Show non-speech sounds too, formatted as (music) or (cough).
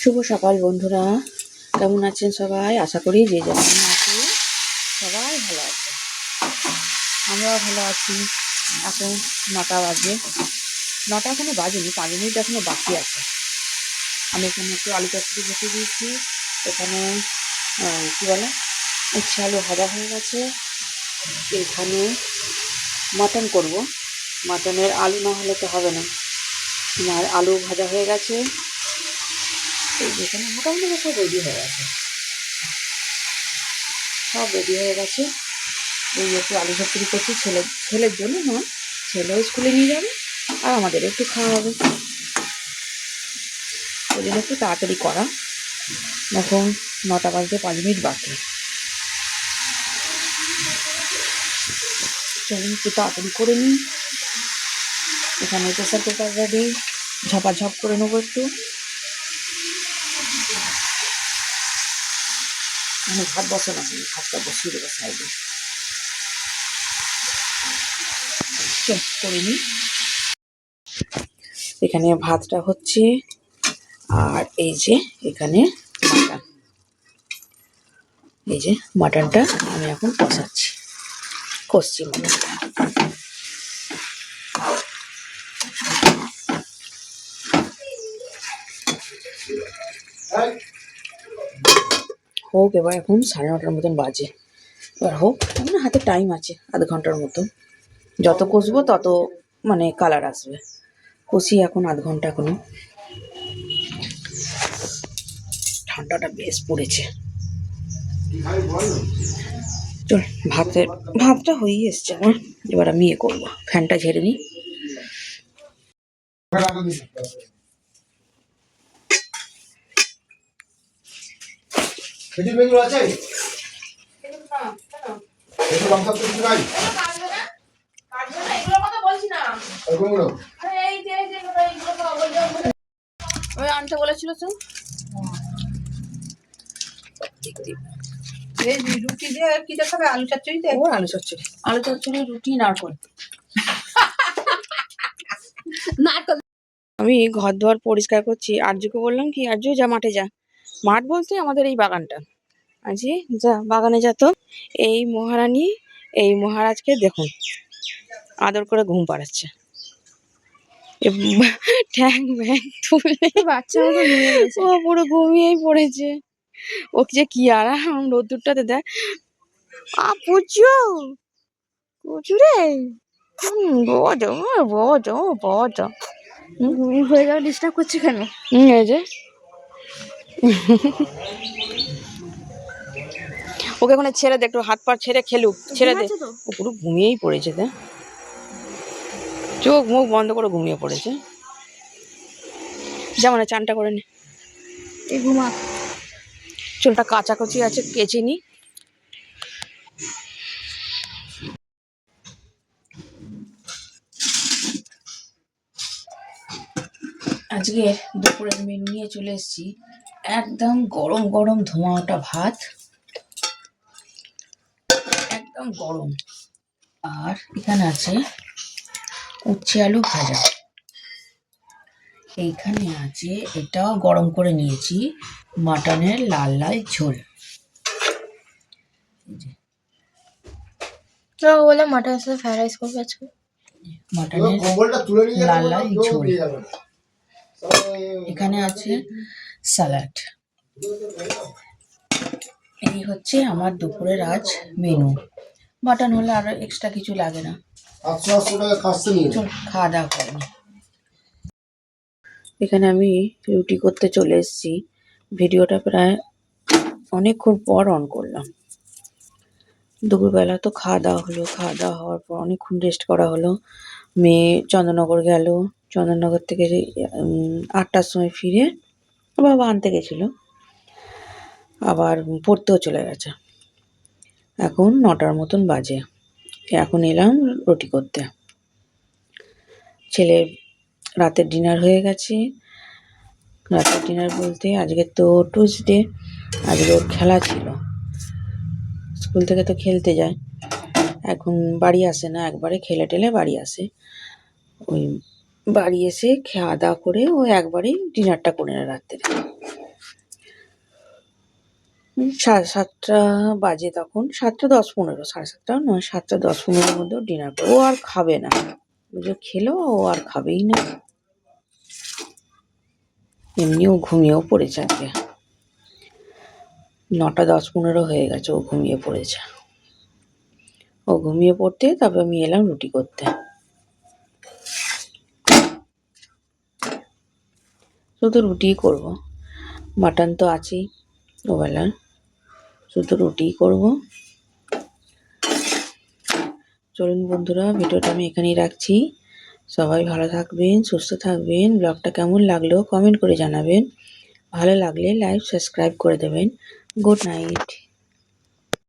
শুভ সকাল বন্ধুরা। কেমন আছেন সবাই? আশা করি যে যেমন আছে সবাই ভালো আছে আমরাও ভালো আছি। এখন নটা বাজে। নটা এখনও বাজেনি, পাঁচ মিনিট এখনও বাকি আছে। আমি এখানে একটু আলু চচ্চড়ি বসে দিয়েছি। এখানে কী বলে? উচ্ছে আলু ভাজা হয়ে গেছে। এখানে মাটন করব। মাটনের আলু না হলে তো হবে না। আর আলু ভাজা হয়ে গেছে। এই যেখানে মোটামুটি সব রেডি হয়ে গেছে। সব রেডি হয়ে গেছে। এই একটু আলু চচ্চড়ি করছি, ছেলে ছেলের জন্য নয়, ছেলেও স্কুলে নিয়ে যাবে আর আমাদের একটু খাওয়া হবে। ওই জন্য একটু তাড়াতাড়ি করা। এখন নটা বাজতে পাঁচ মিনিট বাকি। চলুন একটু তাড়াতাড়ি করে নিই। এখানে প্রেসার কুকার রেডি ঝপাঝপ করে নেব একটু। আমি ভাত বসানো আমি ভাতটা বসিয়ে দেবো সাইডে। করে নিই এখানে ভাতটা হচ্ছে, আর এই যে এখানে মাটন। এই যে মাটনটা আমি এখন কষাচ্ছি কষছি মাটনটা। হোক এবার এখন সাড়ে নটার মতন বাজে। এবার হোক এখন হাতে টাইম আছে, আধ ঘণ্টার মতো যত কষবো তত মানে কালার আসবে। কষি এখন আধ ঘণ্টা এখনও। ঠান্ডাটা বেশ পড়েছে। চল ভাতের ভাতটা হয়েই এসছে আমার। এবার আমি ইয়ে করব, ফ্যানটা ঝেড়ে নিই। খেজুর আছে? খেজুর লঙ্কা তো কিছু নাই ওইগুলো ওই আনতে বলেছিল তো। এই রুটি দিয়ে আর কি দেখাবে? আলু চচ্চড়িতে? ও আলু চচ্চড়ি। আলু চচ্চড়ি রুটি নারকল। (laughs) নারকল। আমি ঘর দুয়ার পরিষ্কার করছি। আর্যকে বললাম কি আর্য যা মাঠে যা। মাঠ বলতে আমাদের এই বাগানটা। আজি যা বাগানে যা এই মহারানী এই মহারাজকে দেখুন। আদর করে ঘুম পাড়াচ্ছে। ঠ্যাং ব্যাং তুলে বাচ্চা ও পুরো ঘুমিয়েই পড়েছে। ও যে কি আরাম রোদ্দুরটাতে দেয় আ পুচু পুচু রে বজ বজ বজ। ঘুমিয়ে হয়ে গেল ডিস্টার্ব করছে কেন? এই যে। ওকে ওখানে ছেড়ে দে একটু হাত পা ছেড়ে খেলুক ছেড়ে দে। ও পুরো ঘুমিয়েই পড়েছে দে চোখ মুখ বন্ধ করে ঘুমিয়ে পড়েছে। যেমন চানটা করে নে। এই ঘুমা। চুলটা কাচাকুচি আছে কেচে নি। আজকে দুপুরের মেনু নিয়ে চলে এসেছি একদম গরম গরম ধোঁয়া ওঠা ভাত। একদম গরম। আর এখানে আছে উচ্ছে আলু ভাজা। এইখানে আছে এটাও গরম করে নিয়েছি মাটনের লাল লাল ঝোল। এই যে। তো বলে মাটন সাথে ফ্রাইড রাইস করবে আজকে। মাটনের কম্বলটা তুলে নিয়ে লাল লাল ঝোল। এখানে আছে স্যালাড এই হচ্ছে আমার দুপুরের আজ মেনু মাটন হলে আর এক্সট্রা কিছু লাগে না। সাতশো আটশো টাকা কাজতে নিয়ে। খাওয়া দাওয়া এখানে আমি রুটি করতে চলে এসেছি। ভিডিওটা প্রায় অনেকক্ষণ পর অন করলাম। দুপুরবেলা তো খাওয়া দাওয়া হলো খাওয়া দাওয়া হওয়ার পর অনেকক্ষণ রেস্ট করা হলো। মেয়ে চন্দননগর গেল। চন্দননগর থেকে আটটার সময় ফিরে বাবা আনতে গেছিল। আবার পড়তেও চলে গেছে। এখন নটার মতন বাজে। এখন এলাম রুটি করতে। ছেলের রাতের ডিনার হয়ে গেছে। রাতের ডিনার বলতে আজকে তো টুসডে আজকে ওর খেলা ছিল। স্কুল থেকে তো খেলতে যায়। এখন বাড়ি আসে না, একবারে খেলে টেলে বাড়ি আসে। ওই বাড়ি এসে খাওয়া দাওয়া করে ও একবারেই ডিনারটা করে রাত্রে। সাড়ে সাতটা বাজে তখন, সাতটা দশ পনেরো, সাড়ে সাতটা নয়, সাতটা দশ পনেরোর মধ্যে ডিনার করে। ও আর খাবে না। যে খেলো, ও আর খাবেই না। এমনিও ঘুমিয়েও পড়েছে আজকে। নটা দশ পনেরো হয়ে গেছে, ও ঘুমিয়ে পড়েছে। ও ঘুমিয়ে পড়তে, তারপর আমি এলাম রুটি করতে। শুধু রুটিই করব। মাটন তো আছেই ওবেলার শুধু রুটি করব। চলুন বন্ধুরা, ভিডিওটা আমি এখানেই রাখছি। সবাই ভালো থাকবেন, সুস্থ থাকবেন। ব্লগটা কেমন লাগল কমেন্ট করে জানাবেন। ভালো লাগলে লাইক, সাবস্ক্রাইব করে দেবেন। Good night.